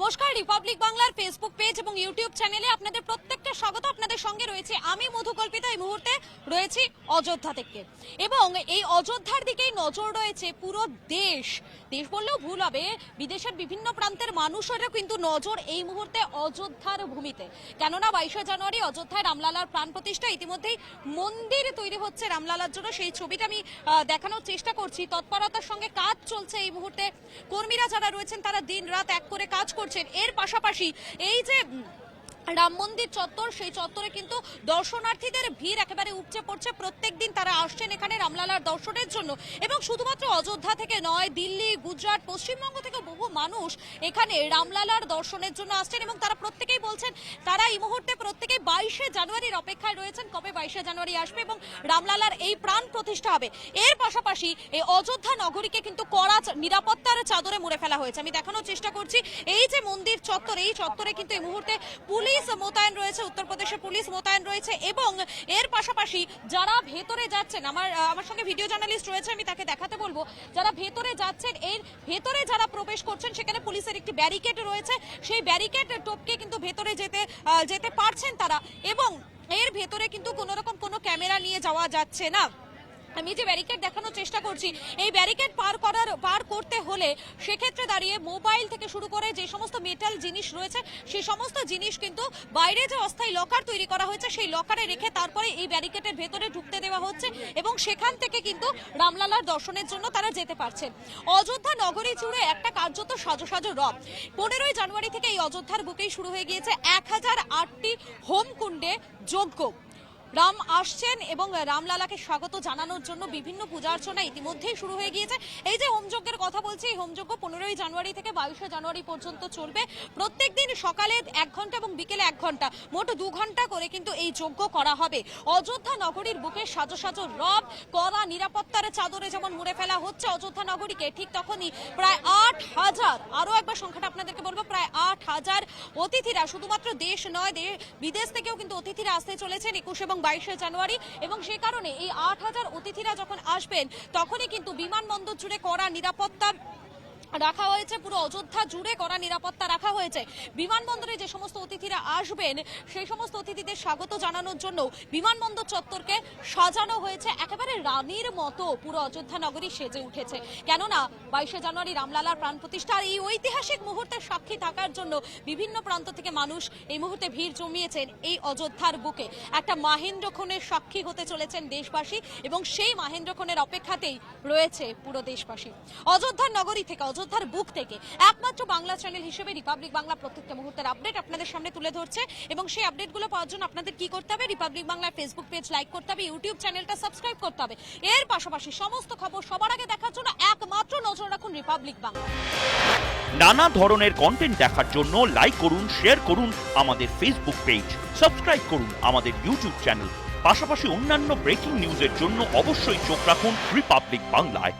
নমস্কার রিপাবলিক বাংলার Facebook page এবং ইউটিউব চ্যানেলে আপনাদের প্রত্যেকটা স্বাগত আপনাদের সঙ্গে রয়েছে। আমি মধুকল্পিতা, এই মুহূর্তে রয়েছি অযোধ্যা থেকে। এবং এই অযোধ্যার দিকেই নজর রয়েছে পুরো দেশ। দেশ বললেও ভুল হবে, বিদেশের বিভিন্ন প্রান্তের মানুষেরও কিন্তু নজর এই মুহূর্তে অযোধ্যার ভূমিতে। কেননা বাইশে জানুয়ারি অযোধ্যায় রামলালার প্রাণ প্রতিষ্ঠা, ইতিমধ্যেই মন্দির তৈরি হচ্ছে রামলালার জন্য। সেই ছবিটা আমি দেখানোর চেষ্টা করছি। তৎপরতার সঙ্গে কাজ চলছে এই মুহূর্তে। কর্মীরা যারা রয়েছেন, তারা দিন রাত এক করে কাজ করছেন। এর পাশাপাশি এই যে রাম মন্দির চত্বর, সেই চত্বরে কিন্তু দর্শনার্থীদের ভিড় একেবারে উপচে পড়ছে। প্রত্যেক দিন তারা আসছেন এখানে রামলালার দর্শনের জন্য। এবং শুধুমাত্র অযোধ্যা থেকে নয়, দিল্লি, গুজরাট, পশ্চিমবঙ্গ থেকে বহু মানুষ এখানে রামলালার দর্শনের জন্য আসছেন। এবং তারা প্রত্যেকেই বলছেন, তারা এই মুহূর্তে প্রত্যেকেই বাইশে জানুয়ারির অপেক্ষায় রয়েছেন। কবে বাইশে জানুয়ারি আসবে এবং রামলালার এই প্রাণ প্রতিষ্ঠা হবে। এর পাশাপাশি এই অযোধ্যা নগরীকে কিন্তু কড়া নিরাপত্তার চাদরে মুড়ে ফেলা হয়েছে। আমি দেখানোর চেষ্টা করছি, এই যে মন্দির চত্বর, এই চত্বরে কিন্তু এই মুহূর্তে পুলিশ মোতায়েন রয়েছে, উত্তরপ্রদেশের পুলিশ মোতায়েন রয়েছে এবং এর পাশাপাশি যারা ভেতরে যাচ্ছেন, আমার আমার সঙ্গে ভিডিও জার্নালিস্ট রয়েছে, আমি তাকে দেখাতে বলব, যারা ভেতরে যাচ্ছেন, এর ভেতরে যারা প্রবেশ করছেন, সেখানে পুলিশের একটি ব্যারিকেড রয়েছে। সেই ব্যারিকেড টপকে কিন্তু ভেতরে যেতে যেতে পারছেন তারা এবং এর ভেতরে কিন্তু কোনো রকম কোনো ক্যামেরা নিয়ে যাওয়া যাচ্ছে না। আমি যে ব্যারিকেড দেখানোর চেষ্টা করছি, এই ব্যারিকেড পার করার, পার করতে হলে সেক্ষেত্রে দাঁড়িয়ে মোবাইল থেকে শুরু করে যে সমস্ত মেটাল জিনিস রয়েছে সেই সমস্ত জিনিস কিন্তু বাইরে যে অস্থায়ী লকার তৈরি করা হয়েছে, সেই লকারে রেখে তারপরে এই ব্যারিকেডের ভেতরে ঢুকতে দেওয়া হচ্ছে এবং সেখান থেকে কিন্তু রামলালার দর্শনের জন্য তারা যেতে পারছেন অযোধ্যা নগরী জুড়ে একটা কার্যত সাজো সাজো রব পনেরোই জানুয়ারি থেকে এই অযোধ্যার বুকেই শুরু হয়ে গিয়েছে এক হাজার আটটি হোমকুণ্ডে যজ্ঞ। রাম আসছেন এবং রামলালাকে স্বাগত জানানোর জন্য বিভিন্ন পূজা অর্চনা ইতিমধ্যেই শুরু হয়ে গিয়েছে। এই যে হোমযজ্ঞের কথা বলছি, এই হোমযজ্ঞ পনেরোই জানুয়ারি থেকে বাইশে জানুয়ারি পর্যন্ত চলবে। প্রত্যেক দিন সকালে এক ঘণ্টা এবং বিকেলে এক ঘণ্টা, মোট দু ঘণ্টা করে কিন্তু এই যজ্ঞ করা হবে। অযোধ্যা নগরীর বুকে সাজো সাজো রব, কড়া নিরাপত্তার চাদরে যেমন মুড়ে ফেলা হচ্ছে অযোধ্যা নগরীকে, ঠিক তখনই প্রায় আট হাজার, আরও একবার সংখ্যাটা আপনাদেরকে বলব, প্রায় আট হাজার অতিথিরা, শুধুমাত্র দেশ নয় বিদেশ থেকেও কিন্তু অতিথিরা আসতে চলেছেন, একুশ এবং বাইশে জানুয়ারি এবং সে কারণে এই আট হাজার অতিথিরা যখন আসবেন, তখনই কিন্তু বিমানবন্দর জুড়ে করা নিরাপত্তা রাখা হয়েছে, পুরো অযোধ্যা জুড়ে কড়া নিরাপত্তা রাখা হয়েছে। বিমানবন্দরে যে সমস্ত অতিথিরা আসবেন, সেই সমস্ত অতিথিদের স্বাগত জানানোর জন্য বিমানবন্দর চত্বরকে সাজানো হয়েছে। একেবারে রানীর মতো পুরো অযোধ্যা নগরী সেজে উঠেছে। কেননা, বাইশে জানুয়ারি রামলালার প্রাণ প্রতিষ্ঠা আর এই ঐতিহাসিক মুহূর্তের সাক্ষী থাকার জন্য বিভিন্ন প্রান্ত থেকে মানুষ এই মুহূর্তে ভিড় জমিয়েছেন এই অযোধ্যার বুকে। একটা মাহেন্দ্র খুনের সাক্ষী হতে চলেছেন দেশবাসী এবং সেই মাহেন্দ্র খুনের অপেক্ষাতেই রয়েছে পুরো দেশবাসী। অযোধ্যার নগরী থেকে অযোধ্যার বুক থেকে একমাত্র বাংলা চ্যানেল হিসেবে রিপাবলিক বাংলা প্রত্যেকটা মুহূর্তের আপডেট আপনাদের সামনে তুলে ধরছে এবং সেই আপডেটগুলো পাওয়ার জন্য আপনাদের কি করতে হবে? রিপাবলিক বাংলার ফেসবুক পেজ লাইক করতে হবে ইউটিউব চ্যানেলটা সাবস্ক্রাইব করতে হবে। এর পাশাপাশি সমস্ত খবর সবার আগে দেখার জন্য একমাত্র নজর রাখুন রিপাবলিক বাংলা। নানা ধরনের কন্টেন্ট দেখার জন্য লাইক করুন শেয়ার করুন আমাদের ফেসবুক পেজ সাবস্ক্রাইব করুন আমাদের ইউটিউব চ্যানেল পাশাপাশি অন্যান্য ব্রেকিং নিউজের জন্য অবশ্যই চোখ রাখুন রিপাবলিক বাংলায়।